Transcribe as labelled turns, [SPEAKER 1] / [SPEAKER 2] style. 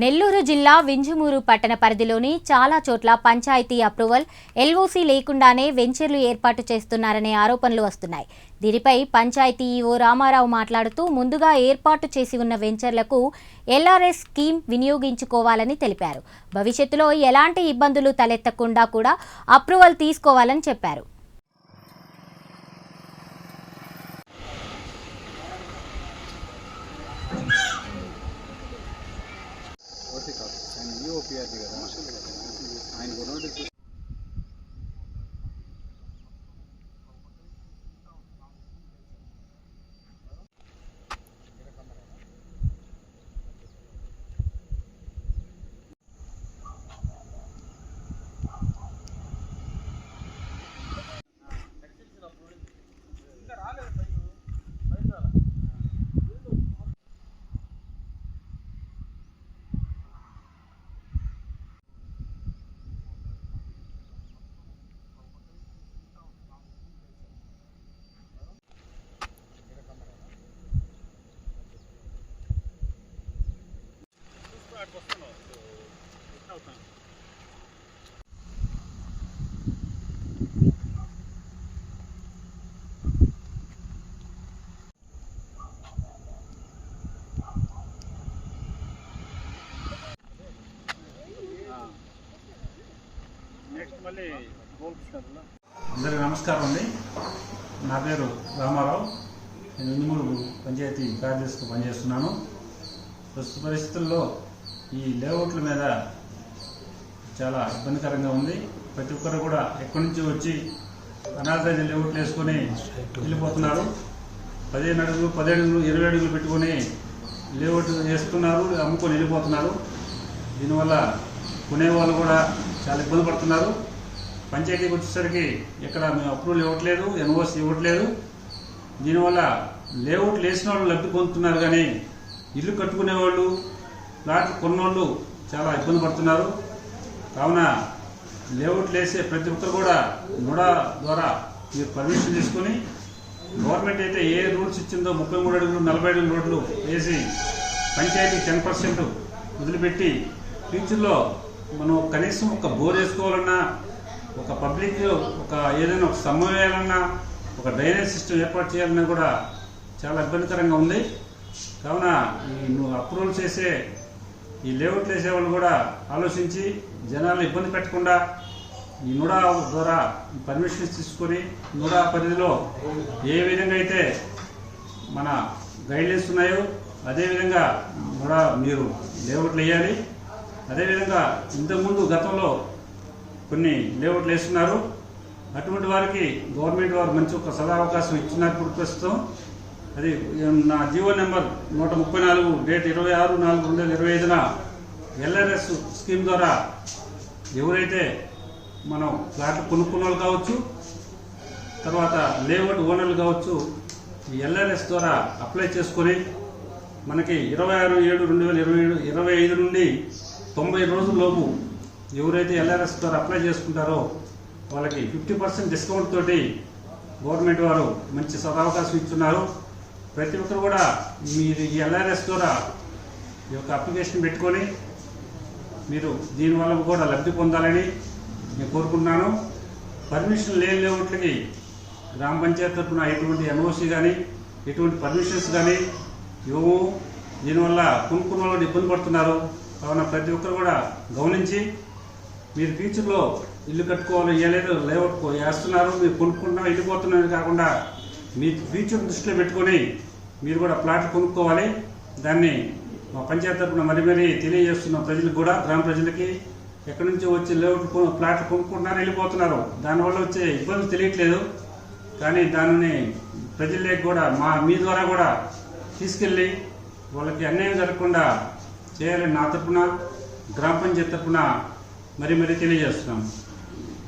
[SPEAKER 1] నెల్లూరు జిల్లా వింజమూరు పట్టణ పరిధిలోని చాలా చోట్ల పంచాయతీ అప్రూవల్ ఎల్ఓసి లేకుండానే వెంచర్లు ఏర్పాటు చేస్తున్నారనే ఆరోపణలు వస్తున్నాయి. దీనిపై పంచాయతీ ఈవో రామారావు మాట్లాడుతూ ముందుగా ఏర్పాటు చేసి ఉన్న వెంచర్లకు ఎల్ఆర్ఎస్ స్కీమ్ వినియోగించుకోవాలని తెలిపారు. భవిష్యత్తులో ఎలాంటి ఇబ్బందులు తలెత్తకుండా కూడా అప్రూవల్ తీసుకోవాలని చెప్పారు.
[SPEAKER 2] అందరికీ నమస్కారం అండి. నా పేరు రామారావు. నేను ఇందుమూరు పంచాయతీ కార్యదర్శిగా పనిచేస్తున్నాను. ప్రస్తుత పరిస్థితుల్లో ఈ లేఅవుట్ల మీద చాలా ఇబ్బందికరంగా ఉంది. ప్రతి ఒక్కరు కూడా ఎక్కడి నుంచి వచ్చి అనాథరైజ్ లేఅవుట్లు వేసుకొని వెళ్ళిపోతున్నారు. పదిహేను అడుగులు పదిహేడు అడుగులు ఇరవై అడుగులు పెట్టుకొని లేఅవుట్ వేస్తున్నారు అమ్ముకొని వెళ్ళిపోతున్నారు. దీనివల్ల కొనేవాళ్ళు కూడా చాలా ఇబ్బంది పడుతున్నారు. పంచాయతీకి వచ్చేసరికి ఇక్కడ మేము అప్రూవల్ ఇవ్వట్లేదు ఎన్ఓసి ఇవ్వట్లేదు. దీనివల్ల లేఅవుట్లు వేసిన వాళ్ళు లబ్ధి పొందుతున్నారు కానీ ఇల్లు కట్టుకునేవాళ్ళు ప్లాట్లు కొన్నోళ్ళు చాలా ఇబ్బంది పడుతున్నారు. కావున లేఅవుట్లు వేసే ప్రతి ఒక్కరు కూడా నోడా ద్వారా మీరు పర్మిషన్ తీసుకొని గవర్నమెంట్ అయితే ఏ రూల్స్ ఇచ్చిందో ముప్పై మూడు అడుగులు నలభై అడుగులు రోడ్లు వేసి పంచాయతీ టెన్ పర్సెంట్ వదిలిపెట్టి ఫ్యూచర్లో మనం కనీసం ఒక బోర్ వేసుకోవాలన్నా ఒక పబ్లిక్ ఒక ఏదైనా ఒక స్తంభం వేయాలన్నా ఒక డ్రైనేజ్ సిస్టమ్ ఏర్పాటు చేయాలన్నా కూడా చాలా ఇబ్బందికరంగా ఉంది. కావున ఈ నువ్వు అప్రూవల్ చేసే ఈ లేఅవుట్లు వేసేవాళ్ళు కూడా ఆలోచించి జనాలు ఇబ్బంది పెట్టకుండా ఈ నుడా ద్వారా పర్మిషన్స్ తీసుకొని నుడా పరిధిలో ఏ విధంగా అయితే మన గైడ్లైన్స్ ఉన్నాయో అదేవిధంగా కూడా మీరు లేఅవుట్లు వేయాలి. అదేవిధంగా ఇంతకుముందు గతంలో కొన్ని లేఅవుట్లు వేస్తున్నారు. అటువంటి వారికి గవర్నమెంట్ వారు మంచి ఒక సదావకాశం ఇచ్చినప్పుడు ప్రస్తుతం అది నా జీవో నెంబర్ నూట ముప్పై నాలుగు డేట్ ఇరవై ఆరు నాలుగు రెండు వేల ఇరవై ఐదున ఎల్ఆర్ఎస్ స్కీమ్ ద్వారా ఎవరైతే మనం ఫ్లాట్లు కొనుక్కున్న వాళ్ళు కావచ్చు తర్వాత లేఅవుట్ ఓనర్లు కావచ్చు ఈ ఎల్ఆర్ఎస్ ద్వారా అప్లై చేసుకొని మనకి ఇరవై ఆరు ఏడు రెండు వేల ఇరవై ఏడు ఇరవై ఐదు నుండి తొంభై రోజుల లోపు ఎవరైతే ఎల్ఆర్ఎస్ ద్వారా అప్లై చేసుకుంటారో వాళ్ళకి ఫిఫ్టీ పర్సెంట్ డిస్కౌంట్ తోటి గవర్నమెంట్ వారు మంచి సదవకాశం ఇస్తున్నారు ప్రతి ఒక్కరు కూడా మీరు ఈ ఎల్ఆర్ఎస్ ద్వారా ఈ యొక్క అప్లికేషన్ పెట్టుకొని మీరు దీనివల్ల కూడా లబ్ధి పొందాలని నేను కోరుకుంటున్నాను. పర్మిషన్ లేని లేవుట్లకి గ్రామ పంచాయతీ తరఫున ఎటువంటి ఎన్ఓసి కానీ ఎటువంటి పర్మిషన్స్ కానీ ఇవ్వము దీనివల్ల కొనుక్కున్న వాళ్ళు ఇబ్బంది పడుతున్నారు. కావున ప్రతి ఒక్కరు కూడా గమనించి మీరు ఫ్యూచర్లో ఇల్లు కట్టుకోవాలి ఇవ్వలేదు లేఅవుట్ వేస్తున్నారు మీరు కొనుక్కుంటున్నారు వెళ్ళిపోతున్నారు కాకుండా మీ ఫ్యూచర్ దృష్టిలో పెట్టుకొని మీరు కూడా ప్లాట్లు కొనుక్కోవాలి. దాన్ని మా పంచాయతీ తరఫున మరి మరీ తెలియజేస్తున్న ప్రజలకు కూడా గ్రామ ప్రజలకి ఎక్కడి నుంచి వచ్చి లేఅవుట్ కొను- ప్లాట్లు కొనుక్కుంటున్నారు వెళ్ళిపోతున్నారు. దానివల్ల వచ్చే ఇబ్బందులు తెలియట్లేదు. కానీ దానిని ప్రజలకి కూడా మా మీ ద్వారా కూడా తీసుకెళ్ళి వాళ్ళకి అన్యాయం జరగకుండా చేయాలని నా తరఫున గ్రామ పంచాయతీ తరఫున మరి మరి తెలియజేస్తున్నాం